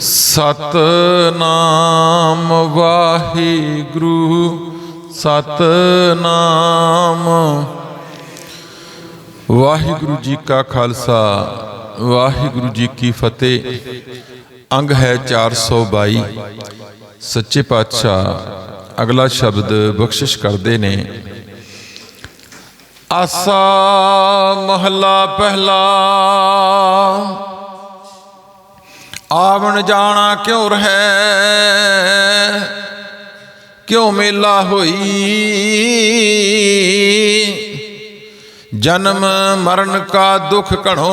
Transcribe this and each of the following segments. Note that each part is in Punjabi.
ਸਤਨਾਮ ਵਾਹਿਗੁਰੂ ਸਤਨਾਮ। ਵਾਹਿਗੁਰੂ ਜੀ ਕਾ ਖਾਲਸਾ, ਵਾਹਿਗੁਰੂ ਜੀ ਕੀ ਫਤਿਹ। ਅੰਗ ਹੈ 422 ਸੱਚੇ ਪਾਤਸ਼ਾਹ ਅਗਲਾ ਸ਼ਬਦ ਬਖਸ਼ਿਸ਼ ਕਰਦੇ ਨੇ। ਆਸਾ ਮਹਲਾ ਪਹਿਲਾ ਆਵਣ ਜਾਣਾ ਕਿਉਂ ਰਹਿ? ਕਿਉਂ ਮੇਲਾ ਹੋਈ? ਜਨਮ ਮਰਨ ਕਾ ਦੁਖ ਘਣੋ।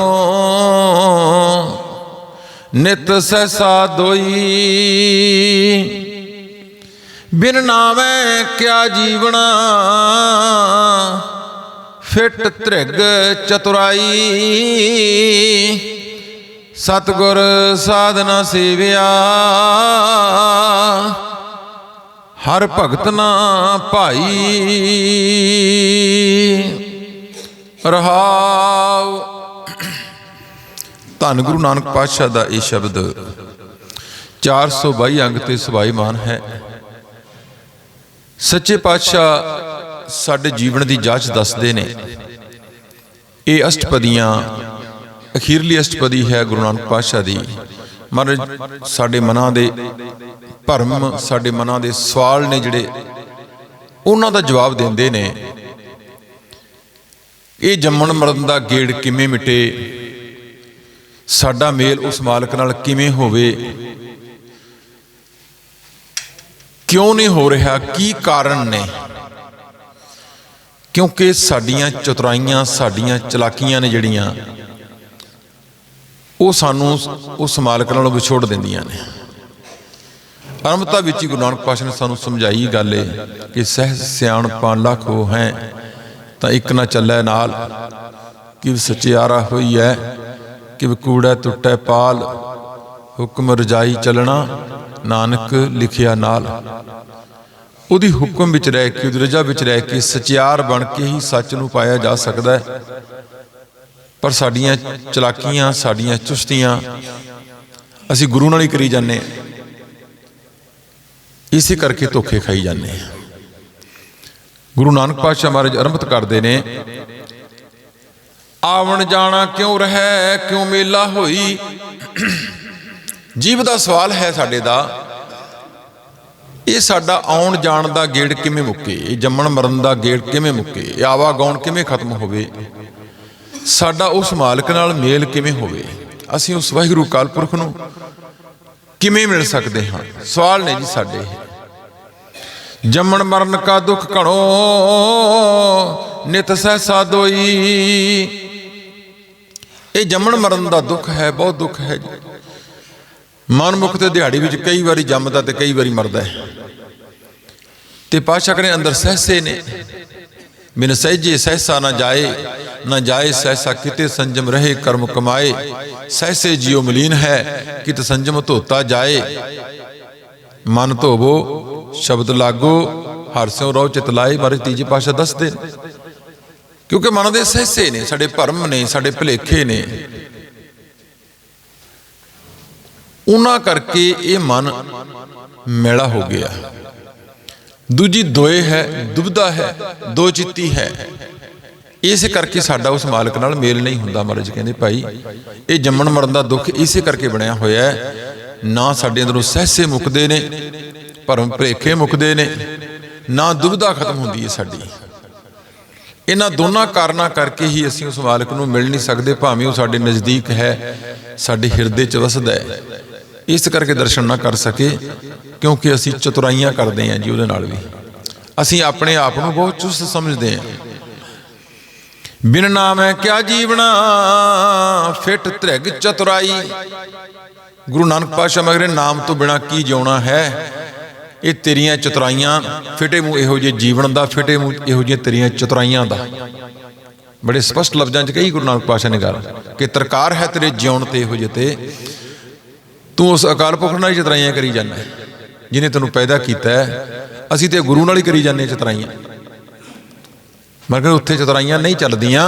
ਨਿਤ ਸਹਸਾ ਦੋਈ। ਬਿਨ ਨਾਵੇਂ ਕਿਆ ਜੀਵਣਾ? ਫਿਟ ਤ੍ਰਿਗ ਚਤੁਰਾਈ। ਸਤਗੁਰ ਸਾਧਨਾ ਸੇਵਿਆ। ਹਰ ਭਗਤ ਨਾ ਭਾਈ। ਰਹਾਉ। ਧੰਨ ਗੁਰੂ ਨਾਨਕ ਪਾਤਸ਼ਾਹ ਦਾ ਇਹ ਸ਼ਬਦ 422 ਅੰਗ ਤੇ ਸਵਾਈਮਾਨ ਹੈ। ਸੱਚੇ ਪਾਤਸ਼ਾਹ ਸਾਡੇ ਜੀਵਨ ਦੀ ਜਾਂਚ ਦੱਸਦੇ ਨੇ। ਇਹ ਅਸ਼ਟਪਦੀਆਂ ਅਖੀਰਲੀ ਅਸ਼ਟਪਦੀ ਹੈ ਗੁਰੂ ਨਾਨਕ ਪਾਤਸ਼ਾਹ ਦੀ। ਮਹਾਰਾਜ, ਸਾਡੇ ਮਨਾਂ ਦੇ ਭਰਮ, ਸਾਡੇ ਮਨਾਂ ਦੇ ਸਵਾਲ ਨੇ ਜਿਹੜੇ ਉਹਨਾਂ ਦਾ ਜਵਾਬ ਦਿੰਦੇ ਨੇ। ਇਹ ਜੰਮਣ ਮਰਨ ਦਾ ਗੇੜ ਕਿਵੇਂ ਮਿਟੇ? ਸਾਡਾ ਮੇਲ ਉਸ ਮਾਲਕ ਨਾਲ ਕਿਵੇਂ ਹੋਵੇ? ਕਿਉਂ ਨਹੀਂ ਹੋ ਰਿਹਾ? ਕੀ ਕਾਰਨ ਨੇ? ਕਿਉਂਕਿ ਸਾਡੀਆਂ ਚਤੁਰਾਈਆਂ, ਸਾਡੀਆਂ ਚਲਾਕੀਆਂ ਨੇ ਜਿਹੜੀਆਂ ਉਹ ਸਾਨੂੰ ਉਸ ਮਾਲਕ ਨਾਲੋਂ ਵਿਛੋੜ ਦਿੰਦੀਆਂ ਨੇ। ਅਰਮਤਾ ਵਿੱਚ ਹੀ ਗੁਰੂ ਨਾਨਕ ਪਾਤਸ਼ਾਹ ਨੇ ਸਾਨੂੰ ਸਮਝਾਈ ਗੱਲ ਏ ਕਿ ਸਹਿ ਸਿਆਣਪਾਂ ਲੱਖੋ ਹੈ, ਤਾਂ ਇੱਕ ਨਾ ਚੱਲੇ ਨਾਲ, ਕਿ ਸਚਿਆਰਾ ਹੋਈ ਹੈ, ਕਿ ਕੂੜਾ ਟੁੱਟੇ ਪਾਲ, ਹੁਕਮ ਰਜਾਈ ਚੱਲਣਾ, ਨਾਨਕ ਲਿਖਿਆ ਨਾਲ। ਉਹਦੀ ਹੁਕਮ ਵਿੱਚ ਰਹਿ ਕੇ, ਉਹਦੀ ਰਜਾ ਵਿੱਚ ਰਹਿ ਕੇ ਸਚਿਆਰ ਬਣ ਕੇ ਹੀ ਸੱਚ ਨੂੰ ਪਾਇਆ ਜਾ ਸਕਦਾ ਹੈ। ਪਰ ਸਾਡੀਆਂ ਚਲਾਕੀਆਂ, ਸਾਡੀਆਂ ਚੁਸਤੀਆਂ ਅਸੀਂ ਗੁਰੂ ਨਾਲ ਹੀ ਕਰੀ ਜਾਂਦੇ ਹਾਂ। ਇਸੇ ਕਰਕੇ ਧੋਖੇ ਖਾਈ ਜਾਂਦੇ ਹਾਂ। ਗੁਰੂ ਨਾਨਕ ਪਾਤਸ਼ਾਹ ਮਹਾਰਾਜ ਅਰੰਭਤ ਕਰਦੇ ਨੇ, ਆਵਣ ਜਾਣਾ ਕਿਉਂ ਰਹਿ, ਕਿਉਂ ਮੇਲਾ ਹੋਈ? ਜੀਵ ਦਾ ਸਵਾਲ ਹੈ ਸਾਡੇ ਦਾ, ਇਹ ਸਾਡਾ ਆਉਣ ਜਾਣ ਦਾ ਗੇੜ ਕਿਵੇਂ ਮੁੱਕੇ? ਇਹ ਜੰਮਣ ਮਰਨ ਦਾ ਗੇੜ ਕਿਵੇਂ ਮੁੱਕੇ? ਇਹ ਆਵਾ ਗਾਉਣ ਕਿਵੇਂ ਖਤਮ ਹੋਵੇ? ਸਾਡਾ ਉਸ ਮਾਲਕ ਨਾਲ ਮੇਲ ਕਿਵੇਂ ਹੋਵੇ? ਅਸੀਂ ਉਸ ਵਾਹਿਗੁਰੂ ਕਾਲ ਪੁਰਖ ਨੂੰ ਕਿਵੇਂ ਮਿਲ ਸਕਦੇ ਹਾਂ? ਸਵਾਲ ਨੇ ਜੀ ਸਾਡੇ। ਜੰਮਣ ਮਰਨ ਕਾ ਦੁੱਖ ਘਣੋ, ਨਿਤ ਸਹਿਸਾ ਦੋਈ। ਇਹ ਜੰਮਣ ਮਰਨ ਦਾ ਦੁੱਖ ਹੈ, ਬਹੁਤ ਦੁੱਖ ਹੈ ਜੀ। ਮਨਮੁਖ ਤੇ ਦਿਹਾੜੀ ਵਿੱਚ ਕਈ ਵਾਰੀ ਜੰਮਦਾ ਤੇ ਕਈ ਵਾਰੀ ਮਰਦਾ ਹੈ। ਤੇ ਪਾਸ਼ਾ ਕਰੇ ਅੰਦਰ ਸਹਿਸੇ ਨੇ। ਬਿਨ ਸਹਿਜੇ ਸਹਸਾ ਨਾ ਜਾਏ ਨਾ ਜਾਏ ਸਹਸਾ ਕਿਤੇ ਸੰਜਮ ਰਹੇ ਕਰਮ ਕਮਾਏ। ਸਹਸੇ ਜਿਉ ਮਲੀਨ ਹੈ, ਕਿਤ ਸੰਜਮ ਧੋਤਾ ਜਾਏ। ਮਨ ਧੋਵੋ, ਸ਼ਬਦ ਲਾਗੋ, ਹਰ ਸਿਉ ਰੋ ਚਿਤ ਲਾਏ, ਬਾਰੇ ਤੀਜੀ ਪਾਸ਼ਾ ਦੱਸਦੇ ਕਿਉਂਕਿ ਮਨ ਦੇ ਸਹਿਸੇ ਨੇ, ਸਾਡੇ ਭਰਮ ਨੇ, ਸਾਡੇ ਭੁਲੇਖੇ ਨੇ। ਉਹਨਾਂ ਕਰਕੇ ਇਹ ਮਨ ਮੇਲਾ ਹੋ ਗਿਆ। ਦੂਜੀ ਦੋਏ ਹੈ, ਦੁਬਦਾ ਹੈ, ਦੋ ਚਿੱਤੀ ਹੈ। ਇਸੇ ਕਰਕੇ ਸਾਡਾ ਉਸ ਮਾਲਕ ਨਾਲ ਮੇਲ ਨਹੀਂ ਹੁੰਦਾ ਮਹਾਰਾਜ ਕਹਿੰਦੇ, ਭਾਈ, ਇਹ ਜੰਮਣ ਮਰਨ ਦਾ ਦੁੱਖ ਇਸੇ ਕਰਕੇ ਬਣਿਆ ਹੋਇਆ ਹੈ। ਨਾ ਸਾਡੇ ਅੰਦਰੋਂ ਸਹਿਸੇ ਮੁਕਦੇ ਨੇ, ਭਰਮ ਭਰੇਖੇ ਮੁਕਦੇ ਨੇ, ਨਾ ਦੁਬਦਾ ਖਤਮ ਹੁੰਦੀ ਹੈ ਸਾਡੀ। ਇਹਨਾਂ ਦੋਨਾਂ ਕਾਰਨਾਂ ਕਰਕੇ ਹੀ ਅਸੀਂ ਉਸ ਮਾਲਕ ਨੂੰ ਮਿਲ ਨਹੀਂ ਸਕਦੇ, ਭਾਵੇਂ ਉਹ ਸਾਡੇ ਨਜ਼ਦੀਕ ਹੈ, ਸਾਡੇ ਹਿਰਦੇ 'ਚ ਵਸਦਾ ਹੈ। ਇਸ ਕਰਕੇ ਦਰਸ਼ਨ ਨਾ ਕਰ ਸਕੇ, ਕਿਉਂਕਿ ਅਸੀਂ ਚਤੁਰਾਈਆਂ ਕਰਦੇ ਹਾਂ ਜੀ ਉਹਦੇ ਨਾਲ ਵੀ। ਅਸੀਂ ਆਪਣੇ ਆਪ ਨੂੰ ਬਹੁਤ ਚੁਸਤ ਸਮਝਦੇ ਹਾਂ। ਬਿਨ ਨਾਮ ਹੈ ਕਿਆ ਜੀਵਣਾ, ਫਿਟ ਤ੍ਰਿਗ ਚਤੁਰਾਈ। ਗੁਰੂ ਨਾਨਕ ਪਾਤਸ਼ਾਹ ਮਗਰੇ ਨਾਮ ਤੋਂ ਬਿਨਾ ਕੀ ਜਿਉਣਾ ਹੈ? ਇਹ ਤੇਰੀਆਂ ਚਤੁਰਾਈਆਂ ਫਿਟੇ ਮੂੰਹ ਇਹੋ ਜਿਹੇ ਜੀਵਨ ਦਾ, ਫਿਟੇ ਮੂੰਹ ਇਹੋ ਜਿਹੇ ਤੇਰੀਆਂ ਚਤੁਰਾਈਆਂ ਦਾ। ਬੜੇ ਸਪਸ਼ਟ ਲਫ਼ਜ਼ਾਂ 'ਚ ਕਹੀ ਗੁਰੂ ਨਾਨਕ ਪਾਤਸ਼ਾਹ ਨੇ ਗੱਲ ਕਿ ਤਰਕਾਰ ਹੈ ਤੇਰੇ ਜਿਉਣ ਤੇ ਇਹੋ ਜਿਹੇ ਤੇ। ਤੂੰ ਉਸ ਅਕਾਲ ਪੁਰਖ ਨਾਲ ਹੀ ਚਤਰਾਈਆਂ ਕਰੀ ਜਾਂਦਾ ਹੈ, ਜਿਹਨੇ ਤੈਨੂੰ ਪੈਦਾ ਕੀਤਾ ਹੈ ਅਸੀਂ ਤੇ ਗੁਰੂ ਨਾਲ ਹੀ ਕਰੀ ਜਾਂਦੇ ਹਾਂ ਚਤਰਾਈਆਂ। ਮਗਰ ਉੱਥੇ ਚਤਰਾਈਆਂ ਨਹੀਂ ਚੱਲਦੀਆਂ।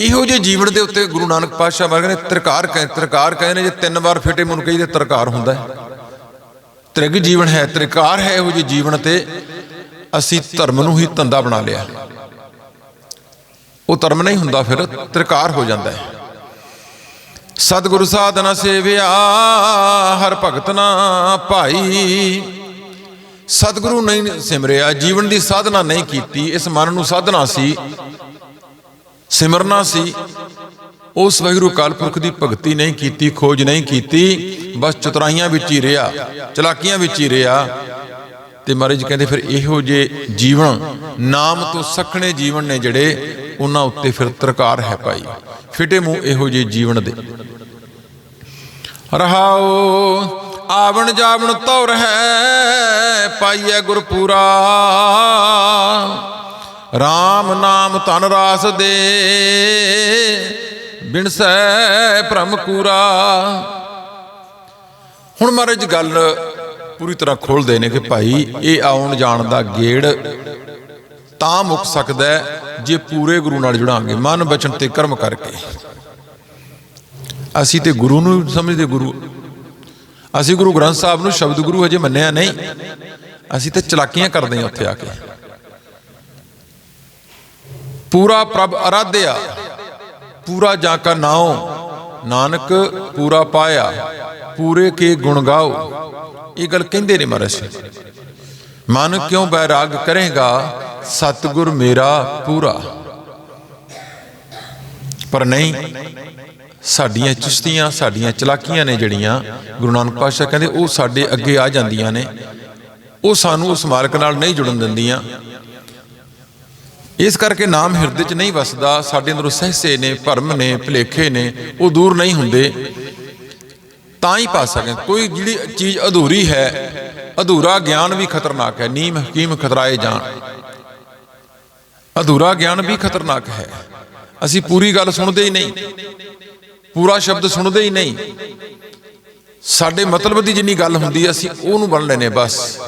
ਇਹੋ ਜਿਹੇ ਜੀਵਨ ਦੇ ਉੱਤੇ ਗੁਰੂ ਨਾਨਕ ਪਾਤਸ਼ਾਹ ਵਰਗੇ ਨੇ ਤਰਕਾਰ ਕਹੇ ਤਰਕਾਰ ਕਹੇ ਨੇ ਜੇ ਤਿੰਨ ਵਾਰ ਫੇਟੇ ਮੁਨ ਕਹੀ ਤੇ ਤਰਕਾਰ ਹੁੰਦਾ ਹੈ। ਤ੍ਰਿਗ ਜੀਵਨ ਹੈ ਤ੍ਰਿਕਾਰ ਹੈ ਇਹੋ ਜਿਹੇ ਜੀਵਨ ਤੇ ਅਸੀਂ ਧਰਮ ਨੂੰ ਹੀ ਧੰਦਾ ਬਣਾ ਲਿਆ। ਉਹ ਧਰਮ ਨਹੀਂ ਹੁੰਦਾ ਫਿਰ ਤ੍ਰਿਕਾਰ ਹੋ ਜਾਂਦਾ ਹੈ। ਸਤਿਗੁਰੂ ਸਾਧਨਾ ਸੇਵਿਆ, ਹਰ ਭਗਤ ਨਾ ਭਾਈ। ਸਤਿਗੁਰੂ ਨਹੀਂ ਸਿਮਰਿਆ, ਜੀਵਨ ਦੀ ਸਾਧਨਾ ਨਹੀਂ ਕੀਤੀ। ਇਸ ਮਨ ਨੂੰ ਸਾਧਨਾ ਸੀ, ਸਿਮਰਨਾ ਸੀ। ਉਸ ਵਾਹਿਗੁਰੂ ਕਾਲਪੁਰਖ ਦੀ ਭਗਤੀ ਨਹੀਂ ਕੀਤੀ, ਖੋਜ ਨਹੀਂ ਕੀਤੀ। ਬਸ ਚਤਰਾਈਆਂ ਵਿੱਚ ਹੀ ਰਿਹਾ, ਚਲਾਕੀਆਂ ਵਿੱਚ ਹੀ ਰਿਹਾ। ਤੇ ਮਹਾਰਾਜ ਕਹਿੰਦੇ, ਫਿਰ ਇਹੋ ਜੇ ਜੀਵਨ, ਨਾਮ ਤੋਂ ਸਖਣੇ ਜੀਵਨ ਨੇ ਜਿਹੜੇ ਉਹਨਾਂ ਉੱਤੇ ਫਿਰ ਤਰਕਾਰ ਹੈ ਭਾਈ ਫਿਟੇ ਮੂੰਹ ਇਹੋ ਜੇ ਜੀਵਨ ਦੇ। ਰਹਾਓ, ਆਵਣ ਜਾਵਣ ਤੌਰ ਹੈ, ਪਾਈਐ ਗੁਰਪੂਰਾ। RAM ਨਾਮ ਧਨ ਰਾਸ ਦੇ ਬਿਨਸੈ ਭ੍ਰਮ ਕੂਰਾ। ਹੁਣ ਮਹਾਰਾਜ ਗੱਲ ਪੂਰੀ ਤਰ੍ਹਾਂ ਖੋਲਦੇ ਨੇ ਕਿ ਭਾਈ, ਇਹ ਆਉਣ ਜਾਣ ਦਾ ਗੇੜ ਤਾਂ ਮੁੱਕ ਸਕਦਾ ਜੇ ਪੂਰੇ ਗੁਰੂ ਨਾਲ ਜੁੜਾਂਗੇ, ਮਨ ਬਚਨ ਤੇ ਕਰਮ ਕਰਕੇ। ਅਸੀਂ ਤੇ ਗੁਰੂ ਨੂੰ ਸਮਝਦੇ ਗੁਰੂ। ਅਸੀਂ ਗੁਰੂ ਗ੍ਰੰਥ ਸਾਹਿਬ ਨੂੰ ਸ਼ਬਦ ਗੁਰੂ ਹਜੇ ਮੰਨਿਆ ਨਹੀਂ। ਅਸੀਂ ਤੇ ਚਲਾਕੀਆਂ ਕਰਦੇ ਹਾਂ ਉੱਥੇ ਆ ਕੇ। ਪੂਰਾ ਪ੍ਰਭ ਅਰਾਧਿਆ, ਪੂਰਾ ਜਾ ਕਾ ਨਾਉ, ਨਾਨਕ ਪੂਰਾ ਪਾਇਆ, ਪੂਰੇ ਕੇ ਗੁਣ ਗਾਓ। ਇਹ ਗੱਲ ਕਹਿੰਦੇ ਨੇ ਮਹਾਰਾਜ ਮਨ ਕਿਉਂ ਬੈਰਾਗ ਕਰੇਗਾ? ਸਤਿਗੁਰ ਮੇਰਾ ਪੂਰਾ। ਪਰ ਨਹੀਂ, ਸਾਡੀਆਂ ਚੁਸਤੀਆਂ, ਸਾਡੀਆਂ ਚਲਾਕੀਆਂ ਨੇ ਜਿਹੜੀਆਂ ਗੁਰੂ ਨਾਨਕ ਪਾਤਸ਼ਾਹ ਕਹਿੰਦੇ, ਉਹ ਸਾਡੇ ਅੱਗੇ ਆ ਜਾਂਦੀਆਂ ਨੇ। ਉਹ ਸਾਨੂੰ ਉਸ ਮਾਲਕ ਨਾਲ ਨਹੀਂ ਜੁੜਨ ਦਿੰਦੀਆਂ। ਇਸ ਕਰਕੇ ਨਾਮ ਹਿਰਦੇ 'ਚ ਨਹੀਂ ਵਸਦਾ। ਸਾਡੇ ਅੰਦਰੋਂ ਸਹਿਸੇ ਨੇ, ਭਰਮ ਨੇ, ਭਲੇਖੇ ਨੇ, ਉਹ ਦੂਰ ਨਹੀਂ ਹੁੰਦੇ। ਤਾਂ ਹੀ ਪਾ ਸਕੇ। ਕੋਈ ਜਿਹੜੀ ਚੀਜ਼ ਅਧੂਰੀ ਹੈ, ਅਧੂਰਾ ਗਿਆਨ ਵੀ ਖਤਰਨਾਕ ਹੈ। ਨੀਮ, ਹਕੀਮ ਖਤਰਾਏ ਜਾਣ। ਅਧੂਰਾ ਗਿਆਨ ਵੀ ਖਤਰਨਾਕ ਹੈ। ਅਸੀਂ ਪੂਰੀ ਗੱਲ ਸੁਣਦੇ ਹੀ ਨਹੀਂ। ਪੂਰਾ ਸ਼ਬਦ ਸੁਣਦੇ ਹੀ ਨਹੀਂ। ਸਾਡੇ ਮਤਲਬ ਦੀ ਜਿੰਨੀ ਗੱਲ ਹੁੰਦੀ ਹੈ ਅਸੀਂ ਉਹਨੂੰ ਬਣ ਲੈਨੇ ਬਸ।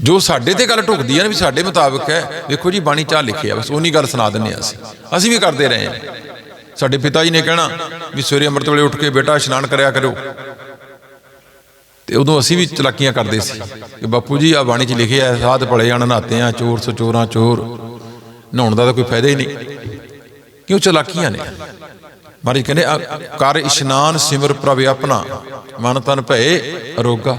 ਜੋ ਸਾਡੇ ਤੇ ਗੱਲ ਢੁਕਦੀ ਹੈ ਨਾ ਵੀ ਸਾਡੇ ਮੁਤਾਬਕ ਹੈ। ਵੇਖੋ ਜੀ, ਬਾਣੀ ਚਾਹ ਲਿਖਿਆ ਬਸ ਉਹਨੀ ਗੱਲ ਸੁਣਾ ਦਿੰਨੇ ਆ ਅਸੀਂ। ਅਸੀਂ ਵੀ ਕਰਦੇ ਰਹੇ ਹਾਂ। ਸਾਡੇ ਪਿਤਾ ਜੀ ਨੇ ਕਹਿਣਾ ਵੀ ਸਵੇਰੇ ਅੰਮ੍ਰਿਤ ਵੇਲੇ ਉੱਠ ਕੇ ਬੇਟਾ ਇਸ਼ਨਾਨ ਕਰਿਆ ਕਰੋ ਤੇ ਉਦੋਂ ਅਸੀਂ ਵੀ ਚਲਾਕੀਆਂ ਕਰਦੇ ਸੀ ਕਿ ਬਾਪੂ ਜੀ ਆ ਬਾਣੀ 'ਚ ਲਿਖਿਆ ਹੈ, ਸਾਧ ਭਲੇ ਜਾਣ ਨਹਾਤੇ ਆ ਚੋਰ ਸੋ ਚੋਰਾਂ। ਚੋਰ ਨਹਾਉਣ ਦਾ ਤਾਂ ਕੋਈ ਫਾਇਦਾ ਹੀ ਨਹੀਂ। ਕਿਉਂ ਚਲਾਕੀਆਂ ਨੇ? ਮਹਾਰਾਜ ਕਹਿੰਦੇ ਕਰ ਇਸ਼ਨਾਨ ਸਿਮਰ ਪ੍ਰਭ ਆਪਣਾ, ਮਨ ਤਨ ਭਏ ਅਰੋਗਾ।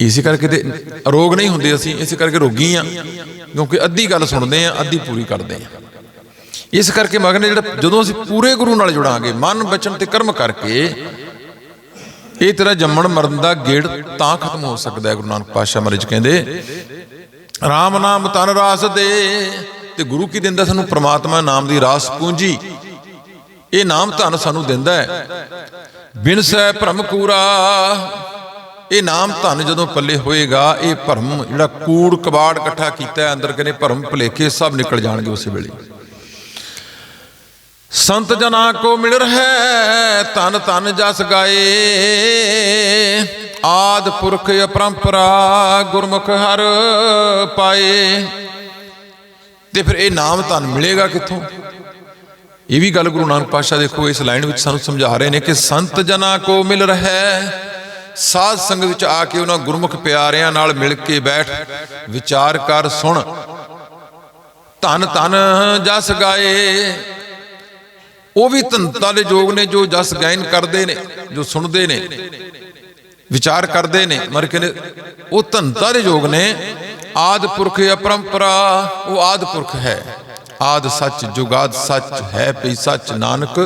ਇਸੇ ਕਰਕੇ ਤੇ ਅਰੋਗ ਨਹੀਂ ਹੁੰਦੇ ਅਸੀਂ, ਇਸੇ ਕਰਕੇ ਰੋਗੀ ਆ ਕਿਉਂਕਿ ਅੱਧੀ ਗੱਲ ਸੁਣਦੇ ਆ ਅੱਧੀ ਪੂਰੀ ਕਰਦੇ ਆ ਇਸ ਕਰਕੇ ਮਗਨ ਜਿਹੜਾ ਜਦੋਂ ਅਸੀਂ ਪੂਰੇ ਗੁਰੂ ਨਾਲ ਜੁੜਾਂਗੇ, ਮਨ ਬਚਨ ਤੇ ਕਰਮ ਕਰਕੇ, ਇਹ ਤੇਰਾ ਜੰਮਣ ਮਰਨ ਦਾ ਗੇੜ ਤਾਂ ਖਤਮ ਹੋ ਸਕਦਾ ਹੈ, ਗੁਰੂ ਨਾਨਕ ਪਾਤਸ਼ਾਹ ਮਹਾਰਾਜ ਕਹਿੰਦੇ RAM ਨਾਮ ਤਨ ਰਾਸ ਦੇ। ਤੇ ਗੁਰੂ ਕੀ ਦਿੰਦਾ ਸਾਨੂੰ? ਪ੍ਰਮਾਤਮਾ ਨਾਮ ਦੀ ਰਾਸ ਪੂੰਜੀ। ਇਹ ਨਾਮ ਧਨ ਸਾਨੂੰ ਦਿੰਦਾ ਹੈ। ਬਿਨਸੈ ਭ੍ਰਮ ਕੂਰਾ। ਇਹ ਨਾਮ ਧਨ ਜਦੋਂ ਪੱਲੇ ਹੋਏਗਾ, ਇਹ ਭਰਮ ਜਿਹੜਾ ਕੂੜ ਕਬਾੜ ਇਕੱਠਾ ਕੀਤਾ ਹੈ, ਅੰਦਰ ਕਹਿੰਦੇ ਭਰਮ ਭੁਲੇਖੇ ਸਭ ਨਿਕਲ ਜਾਣਗੇ ਉਸੇ ਵੇਲੇ। ਸੰਤ ਜਨਾ ਕੋ ਮਿਲ ਰਹਿ ਧਨ ਧਨ ਜਸ ਗਾਏ। ਆਦ ਪੁਰਖ ਅਪਰੰਪਰਾ ਗੁਰਮੁਖ ਹਰ ਪਾਏ। ਤੇ ਫਿਰ ਇਹ ਨਾਮ ਧਨ ਮਿਲੇਗਾ ਕਿੱਥੋਂ? ਇਹ ਵੀ ਗੱਲ ਗੁਰੂ ਨਾਨਕ ਪਾਤਸ਼ਾਹ ਦੇਖੋ, ਇਸ ਲਾਈਨ ਵਿੱਚ ਸਾਨੂੰ ਸਮਝਾ ਰਹੇ ਨੇ ਕਿ ਸੰਤ ਜਨਾ ਕੋ ਮਿਲ ਰਹਿ। ਸਾਧ ਸੰਗਤ ਵਿੱਚ ਆ ਕੇ ਉਹਨਾਂ ਗੁਰਮੁਖ ਪਿਆਰਿਆਂ ਨਾਲ ਮਿਲ ਕੇ ਬੈਠ, ਵਿਚਾਰ ਕਰ, ਸੁਣ। ਧਨ ਧਨ ਜਸ ਗਾਏ। ਉਹ ਵੀ ਧੰਤਾ ਦੇ ਯੋਗ ਨੇ ਜੋ ਜਸ ਗਾਇਨ ਕਰਦੇ ਨੇ, ਜੋ ਸੁਣਦੇ ਨੇ, ਵਿਚਾਰ ਕਰਦੇ ਨੇ ਮਰ ਕਹਿੰਦੇ ਉਹ ਧੰਤਾ ਦੇ ਯੋਗ ਨੇ। ਆਦ ਪੁਰਖ ਅਪਰੰਪਰਾ ਉਹ ਆਦ ਪੁਰਖ ਹੈ। ਆਦ ਸੱਚ ਜੁਗਾਦ ਸੱਚ ਹੈ ਪਈ ਸੱਚ ਨਾਨਕ,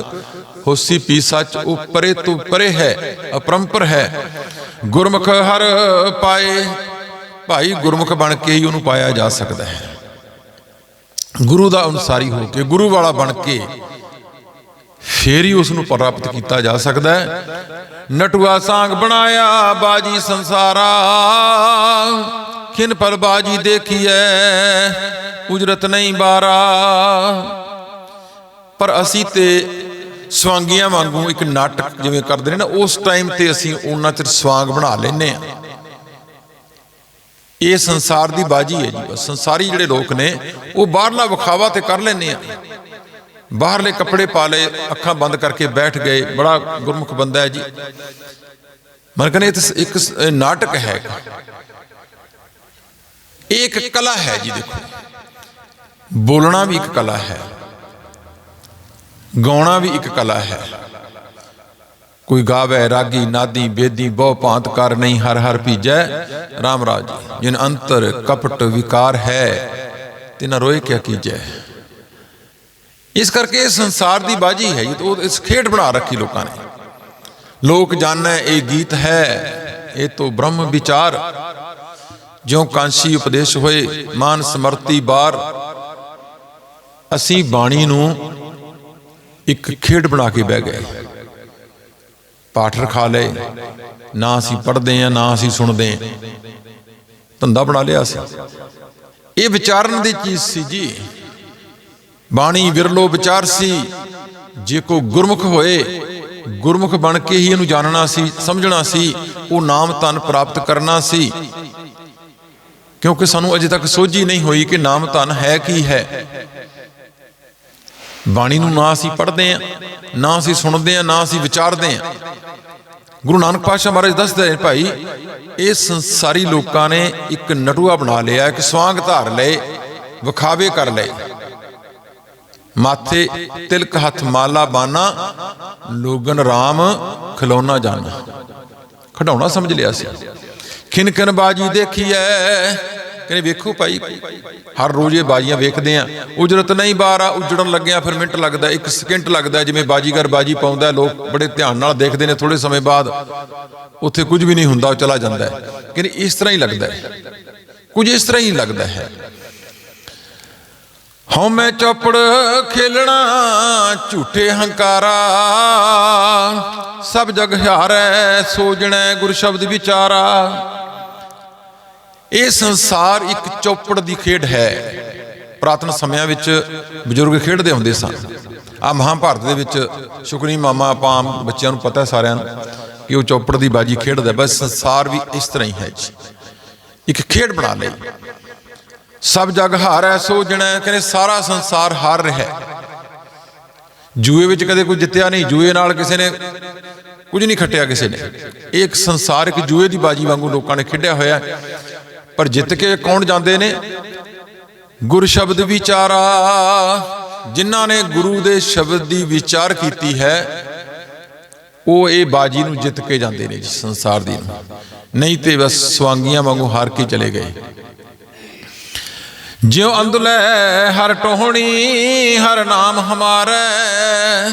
ਹੋਸੀ ਪੀ ਸੱਚ ਉਹ ਪਰੇ ਤੋਂ ਪਰੇ ਹੈ, ਅਪਰੰਪਰ ਹੈ। ਗੁਰਮੁਖ ਹਰ ਪਾਏ, ਭਾਈ ਗੁਰਮੁਖ ਬਣ ਕੇ ਹੀ ਉਹਨੂੰ ਪਾਇਆ ਜਾ ਸਕਦਾ ਹੈ। ਗੁਰੂ ਦਾ ਅਨੁਸਾਰੀ ਹੋ ਕੇ, ਗੁਰੂ ਵਾਲਾ ਬਣ ਕੇ ਫੇਰ ਹੀ ਉਸ ਨੂੰ ਪ੍ਰਾਪਤ ਕੀਤਾ ਜਾ ਸਕਦਾ ਹੈ। ਨਟੂਆ ਸਾਂਗ ਬਣਾਇਆ, ਬਾਜੀ ਸੰਸਾਰਾ। ਖਿਨ ਪਰ ਬਾਜੀ ਦੇਖੀਐ, ਉਜਰਤ ਨਹੀਂ ਬਾਰਾ। ਪਰ ਅਸੀਂ ਤੇ ਸਵਾਂਗੀਆਂ ਵਾਂਗੂ ਇੱਕ ਨਾਟਕ ਜਿਵੇਂ ਕਰਦੇ ਨੇ ਨਾ, ਉਸ ਟਾਈਮ ਤੇ ਅਸੀਂ ਉਹਨਾਂ ਚਿਰ ਸਵਾਂਗ ਬਣਾ ਲੈਨੇ ਆ ਇਹ ਸੰਸਾਰ ਦੀ ਬਾਜੀ ਹੈ ਜੀ, ਬਸ ਸੰਸਾਰੀ ਜਿਹੜੇ ਲੋਕ ਨੇ, ਉਹ ਬਾਹਰਲਾ ਵਿਖਾਵਾ ਤੇ ਕਰ ਲੈਂਦੇ ਆ। ਬਾਹਰਲੇ ਕੱਪੜੇ ਪਾ ਲਏ, ਅੱਖਾਂ ਬੰਦ ਕਰਕੇ ਬੈਠ ਗਏ। ਬੜਾ ਗੁਰਮੁਖ ਬੰਦਾ ਹੈ ਜੀ। ਮਨ ਕਹਿੰਦੇ ਇੱਕ ਨਾਟਕ ਹੈ। ਇਹ ਇੱਕ ਕਲਾ ਹੈ ਜੀ ਦੇਖੋ। ਬੋਲਣਾ ਵੀ ਇੱਕ ਕਲਾ ਹੈ। ਗਾਉਣਾ ਵੀ ਇੱਕ ਕਲਾ ਹੈ। ਕੋਈ ਗਾਵੇ, ਰਾਗੀ, ਨਾਦੀ, ਬੇਦੀ ਬਹੁ ਭਾਂਤ ਕਰ ਨਹੀਂ, ਹਰ ਹਰ ਭੀਜੈ। RAM ਰਾਜ ਜਿਨ ਅੰਤਰ ਕਪਟ ਵਿਕਾਰ ਹੈ, ਤਿਨ ਰੋਏ ਕਿਆ ਕੀਜੈ। ਇਸ ਕਰਕੇ ਇਹ ਸੰਸਾਰ ਦੀ ਬਾਜੀ ਹੈ ਜੀ ਉਹ ਇਸ ਖੇਡ ਬਣਾ ਰੱਖੀ ਲੋਕਾਂ ਨੇ। ਲੋਕ ਜਾਣੈ ਇਹ ਗੀਤ ਹੈ, ਇਹ ਤੋਂ ਬ੍ਰਹਮ ਵਿਚਾਰ। ਜਿਉ ਕਾਂਸੀ ਉਪਦੇਸ਼ ਹੋਏ, ਮਾਨ ਸਮਰਤੀ ਬਾਰ। ਅਸੀਂ ਬਾਣੀ ਨੂੰ ਇੱਕ ਖੇਡ ਬਣਾ ਕੇ ਬਹਿ ਗਏ। ਪਾਠ ਰਖਾ ਲਏ, ਨਾ ਅਸੀਂ ਪੜ੍ਹਦੇ ਆ ਨਾ ਅਸੀਂ ਸੁਣਦੇ ਆ ਧੰਦਾ ਬਣਾ ਲਿਆ ਸੀ। ਇਹ ਵਿਚਾਰਨ ਦੀ ਚੀਜ਼ ਸੀ ਜੀ। ਬਾਣੀ ਵਿਰਲੋ ਵਿਚਾਰ ਸੀ। ਜੇ ਕੋ ਗੁਰਮੁਖ ਹੋਏ, ਗੁਰਮੁਖ ਬਣ ਕੇ ਹੀ ਇਹਨੂੰ ਜਾਣਨਾ ਸੀ, ਸਮਝਣਾ ਸੀ, ਉਹ ਨਾਮ ਧਨ ਪ੍ਰਾਪਤ ਕਰਨਾ ਸੀ। ਕਿਉਂਕਿ ਸਾਨੂੰ ਅਜੇ ਤੱਕ ਸੋਝੀ ਨਹੀਂ ਹੋਈ ਕਿ ਨਾਮ ਧਨ ਹੈ ਕੀ ਹੈ। ਬਾਣੀ ਨੂੰ ਨਾ ਅਸੀਂ ਪੜ੍ਹਦੇ ਆ ਨਾ ਅਸੀਂ ਸੁਣਦੇ ਆ ਨਾ ਅਸੀਂ ਵਿਚਾਰਦੇ ਆ ਗੁਰੂ ਨਾਨਕ ਪਾਤਸ਼ਾਹ ਮਹਾਰਾਜ ਦੱਸਦੇ ਨੇ, ਭਾਈ, ਇਹ ਸੰਸਾਰੀ ਲੋਕਾਂ ਨੇ ਇੱਕ ਨਟੂਆ ਬਣਾ ਲਿਆ, ਇੱਕ ਸਵਾਂਗ ਧਾਰ ਲਏ, ਵਿਖਾਵੇ ਕਰ ਲਏ। ਮਾਥੇ ਤਿਲਕ ਹੱਥ ਮਾਲਾ ਬਾਨਾ, ਲੋਗਨ RAM ਖਿਲੌਣਾ ਜਾਣਾ ਖਡਾਉਣਾ ਸਮਝ ਲਿਆ ਸੀ। ਖਿਨਕਨ ਬਾਜੀ ਦੇਖੀਐ, ਕਹਿੰਦੇ ਵੇਖੋ ਭਾਈ, ਹਰ ਰੋਜ਼ ਇਹ ਬਾਜੀਆਂ ਵੇਖਦੇ ਆ। ਉਜਰਤ ਨਹੀਂ ਬਾਹਰ ਆ ਉਜੜਨ ਲੱਗਿਆ, ਫਿਰ ਮਿੰਟ ਲੱਗਦਾ, ਇੱਕ ਸਕਿੰਟ ਲੱਗਦਾ, ਜਿਵੇਂ ਬਾਜੀਗਰ ਬਾਜੀ ਪਾਉਂਦਾ, ਲੋਕ ਬੜੇ ਧਿਆਨ ਨਾਲ ਦੇਖਦੇ ਨੇ ਥੋੜੇ ਸਮੇਂ ਬਾਅਦ। ਉੱਥੇ ਕੁਝ ਵੀ ਨਹੀਂ ਹੁੰਦਾ, ਉਹ ਚਲਾ ਜਾਂਦਾ ਹੈ। ਕਹਿੰਦੇ ਇਸ ਤਰ੍ਹਾਂ ਹੀ ਲੱਗਦਾ ਹੈ। ਕੁਝ ਇਸ ਤਰ੍ਹਾਂ ਹੀ ਲੱਗਦਾ ਹੈ। ਹਉ ਮੈਂ ਚੌਪੜ ਖੇਲਣਾ, ਝੂਠੇ ਹੰਕਾਰਾ। ਸਭ ਜਗ ਹਾਰੈ ਸੋਜਣੈ ਗੁਰ ਸ਼ਬਦ ਵਿਚਾਰਾ। ਇਹ ਸੰਸਾਰ ਇੱਕ ਚੌਪੜ ਦੀ ਖੇਡ ਹੈ। ਪ੍ਰਾਤਨ ਸਮਿਆਂ ਵਿੱਚ ਬਜ਼ੁਰਗ ਖੇਡਦੇ ਹੁੰਦੇ ਸਨ। ਆ ਮਹਾਭਾਰਤ ਦੇ ਵਿੱਚ ਸ਼ੁਕਰੀ ਮਾਮਾ ਆਪਾਂ ਬੱਚਿਆਂ ਨੂੰ ਪਤਾ ਸਾਰਿਆਂ ਨੂੰ ਕਿ ਉਹ ਚੌਪੜ ਦੀ ਬਾਜੀ ਖੇਡਦਾ ਬਸ ਸੰਸਾਰ ਵੀ ਇਸ ਤਰ੍ਹਾਂ ਹੀ ਹੈ ਜੀ। ਇੱਕ ਖੇਡ ਬਣਾ ਲਈ। ਸਭ ਜਗ ਹਾਰੈ ਸੋਜਣੈ ਕਹਿੰਦੇ ਸਾਰਾ ਸੰਸਾਰ ਹਾਰ ਰਿਹਾ ਜੂਏ ਵਿੱਚ ਕਦੇ ਕੋਈ ਜਿੱਤਿਆ ਨਹੀਂ, ਜੂਏ ਨਾਲ ਕਿਸੇ ਨੇ ਕੁਝ ਨਹੀਂ ਖੱਟਿਆ ਕਿਸੇ ਨੇ। ਇਹ ਇੱਕ ਸੰਸਾਰ ਜੂਏ ਦੀ ਬਾਜੀ ਵਾਂਗੂ ਲੋਕਾਂ ਨੇ ਖੇਡਿਆ ਹੋਇਆ ਪਰ ਜਿੱਤ ਕੇ ਕੌਣ ਜਾਂਦੇ ਨੇ? ਗੁਰ ਸ਼ਬਦ ਵਿਚਾਰਾ, ਜਿਨ੍ਹਾਂ ਨੇ ਗੁਰੂ ਦੇ ਸ਼ਬਦ ਦੀ ਵਿਚਾਰ ਕੀਤੀ ਹੈ, ਉਹ ਇਹ ਬਾਜੀ ਨੂੰ ਜਿੱਤ ਕੇ ਜਾਂਦੇ ਨੇ ਸੰਸਾਰ ਦੀ ਨਹੀਂ ਤੇ ਬਸ ਸਵਾਂਗੀਆਂ ਵਾਂਗੂ ਹਾਰ ਕੇ ਚਲੇ ਗਏ। ਜਿਉ ਅੰਦੁਲੈ ਹਰ ਟੋਹਣੀ, ਹਰ ਨਾਮ ਹਮਾਰੇ।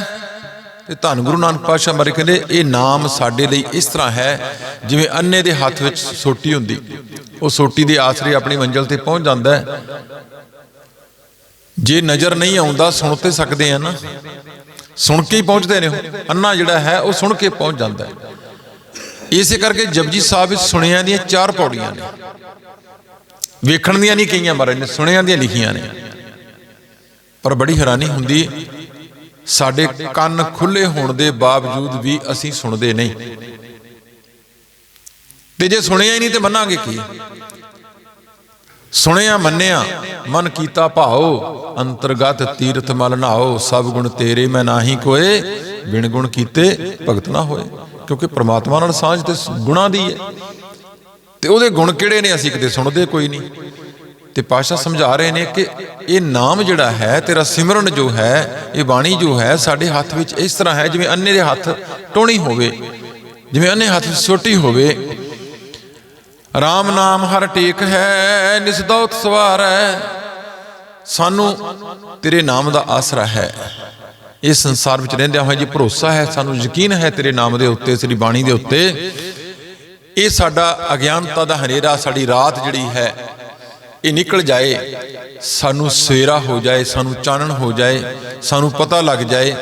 ਤੇ ਧੰਨ ਗੁਰੂ ਨਾਨਕ ਪਾਤਸ਼ਾਹ ਮਾਰੇ ਕਹਿੰਦੇ, ਇਹ ਨਾਮ ਸਾਡੇ ਲਈ ਇਸ ਤਰ੍ਹਾਂ ਹੈ, ਜਿਵੇਂ ਅੰਨੇ ਦੇ ਹੱਥ ਵਿੱਚ ਸੋਟੀ ਹੁੰਦੀ। ਉਹ ਸੋਟੀ ਦੇ ਆਸਰੇ ਆਪਣੀ ਮੰਜ਼ਿਲ ਤੇ ਪਹੁੰਚ ਜਾਂਦਾ ਹੈ। ਜੇ ਨਜ਼ਰ ਨਹੀਂ ਆਉਂਦਾ, ਸੁਣ ਤੇ ਸਕਦੇ ਆ ਨਾ। ਸੁਣ ਕੇ ਹੀ ਪਹੁੰਚਦੇ ਨੇ ਉਹ। ਅੰਨਾ ਜਿਹੜਾ ਹੈ, ਉਹ ਸੁਣ ਕੇ ਪਹੁੰਚ ਜਾਂਦਾ ਹੈ। ਇਸੇ ਕਰਕੇ ਜਪਜੀ ਸਾਹਿਬ ਵਿੱਚ ਸੁਣਿਆਂ ਦੀਆਂ ਚਾਰ ਪੌੜੀਆਂ ਨੇ। ਵੇਖਣ ਦੀਆਂ ਨਹੀਂ ਕਈਆਂ ਮਹਾਰਾਜ ਨੇ, ਸੁਣਿਆਂ ਦੀਆਂ ਲਿਖੀਆਂ ਨੇ। ਪਰ ਬੜੀ ਹੈਰਾਨੀ ਹੁੰਦੀ ਸਾਡੇ ਕੰਨ ਖੁੱਲੇ ਹੋਣ ਦੇ ਬਾਵਜੂਦ ਵੀ ਅਸੀਂ ਸੁਣਦੇ ਨਹੀਂ। ਤੇ ਜੇ ਸੁਣਿਆ ਹੀ ਨਹੀਂ ਤੇ ਮੰਨਾਂਗੇ ਕੀ? ਸੁਣਿਆ ਮੰਨਿਆ, ਮਨ ਕੀਤਾ ਭਾਓ ਅੰਤਰਗਤ ਤੀਰਥ ਮਲ ਨਾਓ ਸਭ ਗੁਣ ਤੇਰੇ ਮੈਂ ਨਾਹੀ ਕੋਏ, ਬਿਨ ਗੁਣ ਕੀਤੇ ਭਗਤ ਨਾ ਹੋਏ। ਕਿਉਂਕਿ ਪ੍ਰਮਾਤਮਾ ਨਾਲ ਸਾਂਝ ਤੇ ਗੁਣਾ ਦੀ ਹੈ। ਤੇ ਉਹਦੇ ਗੁਣ ਕਿਹੜੇ ਨੇ ਅਸੀਂ ਕਿਤੇ ਸੁਣਦੇ ਕੋਈ ਨਹੀਂ। ਤੇ ਪਾਸ਼ਾ ਸਮਝਾ ਰਹੇ ਨੇ ਕਿ ਇਹ ਨਾਮ ਜਿਹੜਾ ਹੈ, ਤੇਰਾ ਸਿਮਰਨ ਜੋ ਹੈ, ਇਹ ਬਾਣੀ ਜੋ ਹੈ, ਸਾਡੇ ਹੱਥ ਵਿੱਚ ਇਸ ਤਰ੍ਹਾਂ ਹੈ ਜਿਵੇਂ ਅੰਨੇ ਦੇ ਹੱਥ ਟੋਣੀ ਹੋਵੇ, ਜਿਵੇਂ ਅੰਨੇ ਹੱਥ ਵਿੱਚ ਸੋਟੀ ਹੋਵੇ। ਰਾਮ ਨਾਮ ਹਰ ਟੇਕ ਹੈ ਨਿਸਦੌਤ ਹੈ। ਸਾਨੂੰ ਤੇਰੇ ਨਾਮ ਦਾ ਆਸਰਾ ਹੈ। ਇਸ ਸੰਸਾਰ ਵਿੱਚ ਰਹਿੰਦਿਆਂ ਹੋਏ ਜੀ ਭਰੋਸਾ ਹੈ, ਸਾਨੂੰ ਯਕੀਨ ਹੈ ਤੇਰੇ ਨਾਮ ਦੇ ਉੱਤੇ, ਤੇਰੀ ਬਾਣੀ ਦੇ ਉੱਤੇ। ਇਹ ਸਾਡਾ ਅਗਿਆਨਤਾ ਦਾ ਹਨੇਰਾ, ਸਾਡੀ ਰਾਤ ਜਿਹੜੀ ਹੈ, ਇਹ ਨਿਕਲ ਜਾਏ, ਸਾਨੂੰ ਸਵੇਰਾ ਹੋ ਜਾਏ, ਸਾਨੂੰ ਚਾਨਣ ਹੋ ਜਾਏ, ਸਾਨੂੰ ਪਤਾ ਲੱਗ ਜਾਏ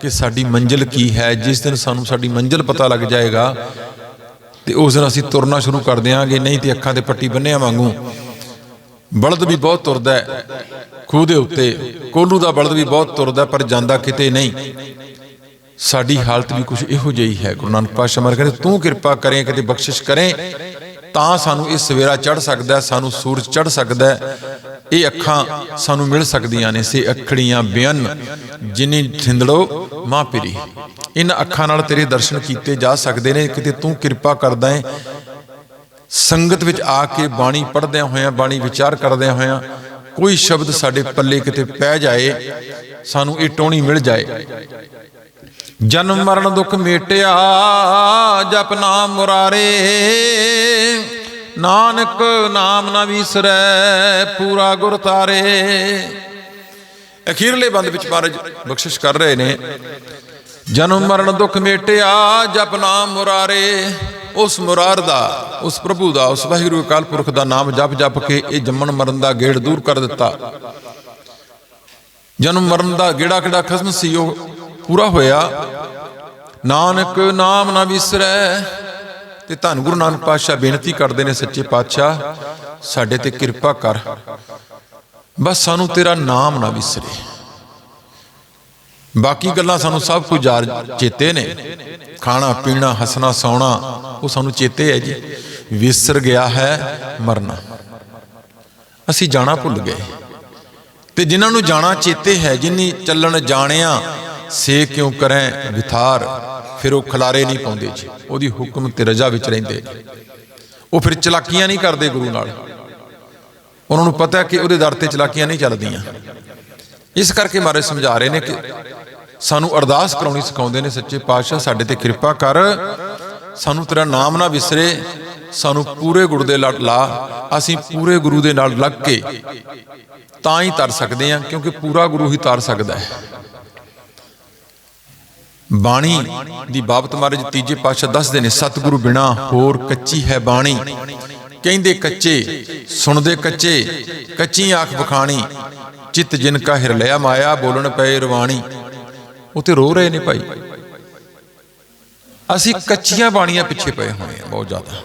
ਕਿ ਸਾਡੀ ਮੰਜ਼ਿਲ ਕੀ ਹੈ। ਜਿਸ ਦਿਨ ਸਾਨੂੰ ਸਾਡੀ ਮੰਜ਼ਿਲ ਪਤਾ ਲੱਗ ਜਾਏਗਾ ਤੇ ਉਸ ਦਿਨ ਅਸੀਂ ਤੁਰਨਾ ਸ਼ੁਰੂ ਕਰ ਦਿਆਂਗੇ। ਨਹੀਂ ਤੇ ਅੱਖਾਂ ਤੇ ਪੱਟੀ ਬੰਨਿਆ ਵਾਂਗੂ। ਬਲਦ ਵੀ ਬਹੁਤ ਤੁਰਦਾ ਹੈ ਖੂਹ ਦੇ ਉੱਤੇ। ਕੋਲੂ ਦਾ ਬਲਦ ਵੀ ਬਹੁਤ ਤੁਰਦਾ ਪਰ ਜਾਂਦਾ ਕਿਤੇ ਨਹੀਂ। ਸਾਡੀ ਹਾਲਤ ਵੀ ਕੁਝ ਇਹੋ ਜਿਹੀ ਹੈ। ਗੁਰੂ ਨਾਨਕ ਪਾਤਸ਼ਾਹ ਮਹਾਰਾਜ ਕਹਿੰਦੇ, ਤੂੰ ਕਿਰਪਾ ਕਰੇ ਕਿਤੇ ਬਖਸ਼ਿਸ਼ ਕਰੇ, ਤਾਂ ਸਾਨੂੰ ਇਹ ਸਵੇਰਾ ਚੜ ਸਕਦਾ, ਸਾਨੂੰ ਸੂਰਜ ਚੜ ਸਕਦਾ ਇਹ ਅੱਖਾਂ ਸਾਨੂੰ ਮਿਲ ਸਕਦੀਆਂ ਨੇ, ਸੇ ਅੱਖੜੀਆਂ ਬਿਆਨ, ਜਿਨੀ ਥਿੰਦੜੋ ਮਾਂ ਪਿਰੀ। ਇਹਨਾਂ ਅੱਖਾਂ ਨਾਲ ਤੇਰੇ ਦਰਸ਼ਨ ਕੀਤੇ ਜਾ ਸਕਦੇ ਨੇ, ਕਿਤੇ ਤੂੰ ਕਿਰਪਾ ਕਰਦਾ ਹੈ ਸੰਗਤ ਵਿੱਚ ਆ ਕੇ ਬਾਣੀ ਪੜ੍ਹਦਿਆਂ ਹੋਇਆਂ, ਬਾਣੀ ਵਿਚਾਰ ਕਰਦਿਆਂ ਹੋਇਆਂ, ਕੋਈ ਸ਼ਬਦ ਸਾਡੇ ਪੱਲੇ ਕਿਤੇ ਪੈ ਜਾਏ, ਸਾਨੂੰ ਇਹ ਟੋਣੀ ਮਿਲ ਜਾਏ। ਜਨਮ ਮਰਨ ਦੁੱਖ ਮੇਟਿਆ, ਜਪ ਨਾਮ ਮੁਰਾਰੇ। ਨਾਨਕ ਨਾਮ ਨਾ ਵਿਸਰੈ, ਪੂਰਾ ਗੁਰ ਤਾਰੇ। ਅਖੀਰਲੇ ਬੰਦ ਵਿੱਚ ਮਹਾਰਾਜ ਬਖਸ਼ਿਸ਼ ਕਰ ਰਹੇ ਨੇ। ਜਨਮ ਮਰਨ ਦੁੱਖ ਮੇਟਿਆ, ਜਪ ਨਾਮ ਮੁਰਾਰੇ। ਉਸ ਮੁਰਾਰ ਦਾ, ਉਸ ਪ੍ਰਭੂ ਦਾ, ਉਸ ਵਾਹਿਗੁਰੂ ਅਕਾਲ ਪੁਰਖ ਦਾ ਨਾਮ ਜਪ ਜਪ ਕੇ ਇਹ ਜੰਮਣ ਮਰਨ ਦਾ ਗੇੜ ਦੂਰ ਕਰ ਦਿੱਤਾ। ਜਨਮ ਮਰਨ ਦਾ ਗੇੜਾ ਕਿਹੜਾ ਖਸਮ ਸੀ ਉਹ? ਪੂਰਾ ਹੋਇਆ। ਨਾਨਕ ਨਾਮ ਨਾ ਵਿਸਰੈ। ਤੇ ਧੰਨ ਗੁਰੂ ਨਾਨਕ ਪਾਤਸ਼ਾਹ ਬੇਨਤੀ ਕਰਦੇ ਨੇ ਸੱਚੇ ਪਾਤਸ਼ਾਹ, ਸਾਡੇ ਤੇ ਕਿਰਪਾ ਕਰ। ਬਸ ਸਾਨੂੰ ਤੇਰਾ ਨਾਮ ਨਾ ਵਿਸਰੇ। ਬਾਕੀ ਗੱਲਾਂ ਸਾਨੂੰ ਸਭ ਕੁਝ ਯਾਦ ਚੇਤੇ ਨੇ। ਖਾਣਾ, ਪੀਣਾ, ਹੱਸਣਾ, ਸੌਣਾ, ਉਹ ਸਾਨੂੰ ਚੇਤੇ ਹੈ ਜੀ। ਵਿਸਰ ਗਿਆ ਹੈ, ਮਰਨਾ। ਅਸੀਂ ਜਾਣਾ ਭੁੱਲ ਗਏ। ਤੇ ਜਿਨ੍ਹਾਂ ਨੂੰ ਜਾਣਾ ਚੇਤੇ ਹੈ, ਜਿਨੀ ਚੱਲਣ ਜਾਣਿਆ ਸੇ ਕਿਉਂ ਕਰੈ ਵਿਥਾਰ? ਫਿਰ ਉਹ ਖਲਾਰੇ ਨਹੀਂ ਪਾਉਂਦੇ ਜੀ। ਉਹਦੀ ਹੁਕਮ ਤੇ ਰਜ਼ਾ ਵਿੱਚ ਰਹਿੰਦੇ ਉਹ ਫਿਰ ਚਲਾਕੀਆਂ ਨਹੀਂ ਕਰਦੇ ਗੁਰੂ ਨਾਲ। ਉਹਨਾਂ ਨੂੰ ਪਤਾ ਕਿ ਉਹਦੇ ਦਰ ਤੇ ਚਲਾਕੀਆਂ ਨਹੀਂ ਚੱਲਦੀਆਂ। ਇਸ ਕਰਕੇ ਮਾਰੇ ਸਮਝਾ ਰਹੇ ਨੇ ਕਿ ਸਾਨੂੰ ਅਰਦਾਸ ਕਰਾਉਣੀ ਸਿਖਾਉਂਦੇ ਨੇ, ਸੱਚੇ ਪਾਤਸ਼ਾਹ, ਸਾਡੇ ਤੇ ਕਿਰਪਾ ਕਰ। ਸਾਨੂੰ ਤੇਰਾ ਨਾਮ ਨਾ ਵਿਸਰੇ। ਸਾਨੂੰ ਪੂਰੇ ਗੁਰੂ ਦੇ ਲੜ ਲਾ, ਅਸੀਂ ਪੂਰੇ ਗੁਰੂ ਦੇ ਨਾਲ ਲੱਗ ਕੇ ਤਾਂ ਹੀ ਤਰ ਸਕਦੇ ਹਾਂ, ਕਿਉਂਕਿ ਪੂਰਾ ਗੁਰੂ ਹੀ ਤਰ ਸਕਦਾ ਹੈ। ਬਾਣੀ ਦੀ ਬਾਬਤ ਮਹਾਰਾਜ ਤੀਜੇ ਪਾਤਸ਼ਾਹ ਦੱਸਦੇ ਨੇ, ਸਤਿਗੁਰੂ ਬਿਨਾ ਹੋਰ ਕੱਚੀ ਹੈ ਬਾਣੀ। ਕਹਿੰਦੇ ਕੱਚੇ, ਸੁਣਦੇ ਕੱਚੇ ਕੱਚੀ ਆਖ ਬਖਾਣੀ ਚਿੱਤ ਜਿਨ ਕਾ ਹਿਰ ਲਿਆ ਮਾਇਆ ਬੋਲਣ ਪਏ ਰਵਾਣੀ। ਉਹ ਤੇ ਰੋ ਰਹੇ ਨੇ ਭਾਈ। ਅਸੀਂ ਕੱਚੀਆਂ ਬਾਣੀਆਂ ਪਿੱਛੇ ਪਏ ਹੋਏ ਆ ਬਹੁਤ ਜ਼ਿਆਦਾ।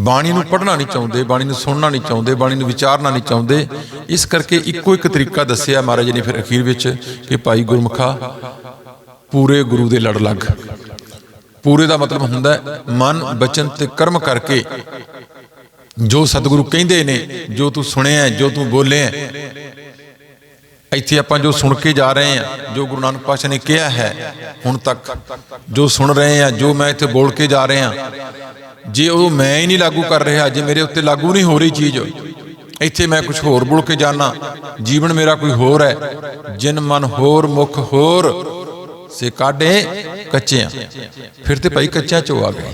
ਬਾਣੀ ਨੂੰ ਪੜ੍ਹਨਾ ਨਹੀਂ ਚਾਹੁੰਦੇ, ਬਾਣੀ ਨੂੰ ਸੁਣਨਾ ਨਹੀਂ ਚਾਹੁੰਦੇ, ਬਾਣੀ ਨੂੰ ਵਿਚਾਰਨਾ ਨਹੀਂ ਚਾਹੁੰਦੇ। ਇਸ ਕਰਕੇ ਇੱਕੋ ਇੱਕ ਤਰੀਕਾ ਦੱਸਿਆ ਮਹਾਰਾਜ ਨੇ ਫਿਰ ਅਖੀਰ ਵਿੱਚ ਕਿ ਭਾਈ ਗੁਰਮੁਖਾ ਪੂਰੇ ਗੁਰੂ ਦੇ ਲੜ ਲੱਗ। ਪੂਰੇ ਦਾ ਮਤਲਬ ਹੁੰਦਾ ਮਨ, ਬਚਨ ਤੇ ਕਰਮ ਕਰਕੇ ਜੋ ਸਤਿਗੁਰੂ ਕਹਿੰਦੇ ਨੇ, ਜੋ ਤੂੰ ਸੁਣਿਆ ਜੋ ਤੂੰ ਬੋਲਿਆ ਇੱਥੇ ਆਪਾਂ ਜੋ ਸੁਣ ਕੇ ਜਾ ਰਹੇ ਹਾਂ, ਜੋ ਗੁਰੂ ਨਾਨਕ ਪਾਤਸ਼ਾਹ ਨੇ ਕਿਹਾ ਹੈ, ਹੁਣ ਤੱਕ ਜੋ ਸੁਣ ਰਹੇ ਹਾਂ, ਜੋ ਮੈਂ ਇੱਥੇ ਬੋਲ ਕੇ ਜਾ ਰਿਹਾ ਜੇ ਉਹ ਮੈਂ ਹੀ ਨਹੀਂ ਲਾਗੂ ਕਰ ਰਿਹਾ, ਜੇ ਮੇਰੇ ਉੱਤੇ ਲਾਗੂ ਨਹੀਂ ਹੋ ਰਹੀ ਚੀਜ਼, ਇੱਥੇ ਮੈਂ ਕੁਝ ਹੋਰ ਬੋਲ ਕੇ ਜਾਣਾ ਜੀਵਨ ਮੇਰਾ ਕੋਈ ਹੋਰ ਹੈ, ਜਿਨ ਮਨ ਹੋਰ ਮੁਖ ਹੋਰ ਸੇ ਕਾਢੇ ਕੱਚਿਆਂ। ਫਿਰ ਤੇ ਭਾਈ ਕੱਚਿਆਂ ਚੋਂ ਆ ਗਏ।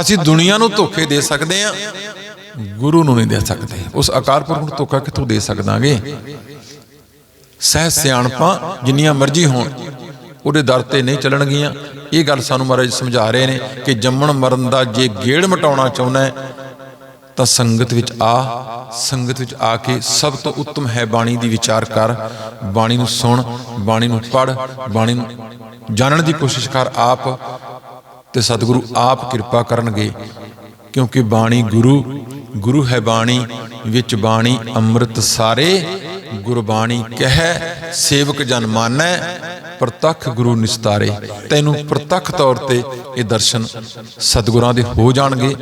ਅਸੀਂ ਦੁਨੀਆ ਨੂੰ ਧੋਖੇ ਦੇ ਸਕਦੇ ਹਾਂ, ਗੁਰੂ ਨੂੰ ਨਹੀਂ ਦੇ ਸਕਦੇ। ਉਸ ਆਕਾਰ ਪੁਰਖ ਨੂੰ ਧੋਖਾ ਕਿੱਥੋਂ ਦੇ ਸਕਦਾਂਗੇ? ਸਹਿ ਸਿਆਣਪਾਂ ਜਿੰਨੀਆਂ ਮਰਜ਼ੀ ਹੋਣ, ਉਹਦੇ ਦਰ ਤੇ ਨਹੀਂ ਚੱਲਣਗੀਆਂ। ਇਹ ਗੱਲ ਸਾਨੂੰ ਮਹਾਰਾਜ ਸਮਝਾ ਰਹੇ ਨੇ ਕਿ ਜੰਮਣ ਮਰਨ ਦਾ ਜੇ ਗੇੜ ਮਟਾਉਣਾ ਚਾਹੁੰਦਾ ਤਾਂ ਸੰਗਤ ਵਿੱਚ ਆ, ਸੰਗਤ ਵਿੱਚ ਆ ਕੇ ਸਭ ਤੋਂ ਉੱਤਮ ਹੈ ਬਾਣੀ ਦੀ ਵਿਚਾਰ ਕਰ। ਬਾਣੀ ਨੂੰ ਸੁਣ, ਬਾਣੀ ਨੂੰ ਪੜ ਬਾਣੀ ਨੂੰ ਜਾਣਨ ਦੀ ਕੋਸ਼ਿਸ਼ ਕਰ ਆਪ ਤੇ ਸਤਿਗੁਰੂ ਆਪ ਕਿਰਪਾ ਕਰਨਗੇ। ਕਿਉਂਕਿ ਬਾਣੀ ਗੁਰੂ ਗੁਰੂ ਹੈ ਬਾਣੀ, ਵਿੱਚ ਬਾਣੀ ਅੰਮ੍ਰਿਤ ਸਾਰੇ ਗੁਰਬਾਣੀ ਕਹਿ, ਸੇਵਕ ਜਨ ਮਾਨੈ, ਪ੍ਰਤੱਖ ਗੁਰੂ ਨਿਸਤਾਰੇ। ਤੈਨੂੰ ਪ੍ਰਤੱਖ ਤੌਰ ਤੇ ਇਹ ਦਰਸ਼ਨ ਸਤਿਗੁਰਾਂ ਦੇ ਹੋ ਜਾਣਗੇ,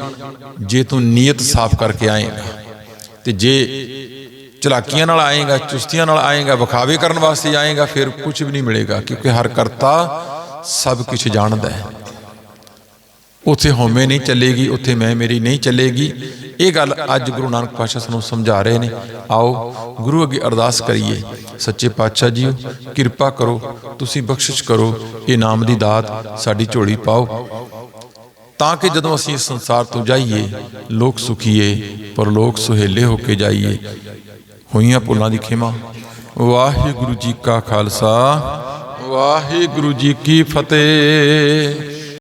ਜੇ ਤੂੰ ਨੀਅਤ ਸਾਫ਼ ਕਰਕੇ ਆਏਗਾ। ਤੇ ਜੇ ਚਲਾਕੀਆਂ ਨਾਲ ਆਏਗਾ, ਚੁਸਤੀਆਂ ਨਾਲ ਆਏਗਾ, ਵਿਖਾਵੇ ਕਰਨ ਵਾਸਤੇ ਆਏਗਾ, ਫਿਰ ਕੁਝ ਵੀ ਨਹੀਂ ਮਿਲੇਗਾ, ਕਿਉਂਕਿ ਹਰ ਕਰਤਾ ਸਭ ਕੁਝ ਜਾਣਦਾ ਹੈ। ਉੱਥੇ ਹਉਮੈ ਨਹੀਂ ਚੱਲੇਗੀ, ਉੱਥੇ ਮੈਂ ਮੇਰੀ ਨਹੀਂ ਚੱਲੇਗੀ। ਇਹ ਗੱਲ ਅੱਜ ਗੁਰੂ ਨਾਨਕ ਪਾਤਸ਼ਾਹ ਸਾਨੂੰ ਸਮਝਾ ਰਹੇ ਨੇ। ਆਓ, ਗੁਰੂ ਅੱਗੇ ਅਰਦਾਸ ਕਰੀਏ। ਸੱਚੇ ਪਾਤਸ਼ਾਹ ਜੀਓ, ਕਿਰਪਾ ਕਰੋ, ਤੁਸੀਂ ਬਖਸ਼ਿਸ਼ ਕਰੋ, ਇਹ ਨਾਮ ਦੀ ਦਾਤ ਸਾਡੀ ਝੋਲੀ ਪਾਓ। ਤਾਂ ਕਿ ਜਦੋਂ ਅਸੀਂ ਇਸ ਸੰਸਾਰ ਤੋਂ ਜਾਈਏ, ਲੋਕ ਸੁਖੀਏ ਪਰ ਲੋਕ ਸੁਹੇਲੇ ਹੋ ਕੇ ਜਾਈਏ। ਹੋਈਆਂ ਭੁੱਲਾਂ ਦੀ ਖਿਮਾ। ਵਾਹਿਗੁਰੂ ਜੀ ਕਾ ਖਾਲਸਾ, ਵਾਹਿਗੁਰੂ ਜੀ ਕੀ ਫਤਿਹ।